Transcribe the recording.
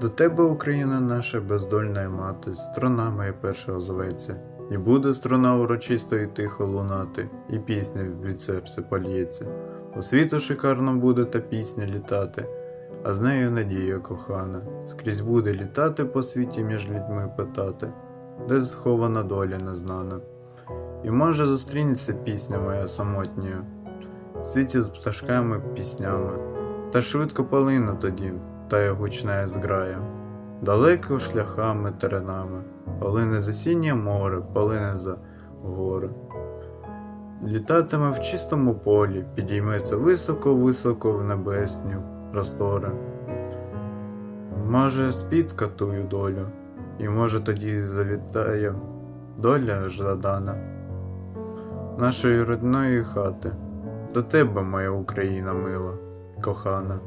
До тебе, Україна наша, бездольна мати, Страна моя перша озоветься, і буде струна урочисто і тихо лунати, і пісня від серця польється. По світу шикарно буде та пісня літати, а з нею надія кохана, скрізь буде літати по світі між людьми питати, де схована доля незнана. І може зустрінеться пісня моя самотня, в світі з пташками піснями, та швидко полине тоді, тая гучна зграя, далеко шляхами теренами, полине за сінє море, полине за гори. Літатиме в чистому полі, підійметься високо-високо в небесні простори. Може, спітка тую долю, і може тоді завітає доля жадана нашої родної хати. До тебе, моя Україна мила, кохана.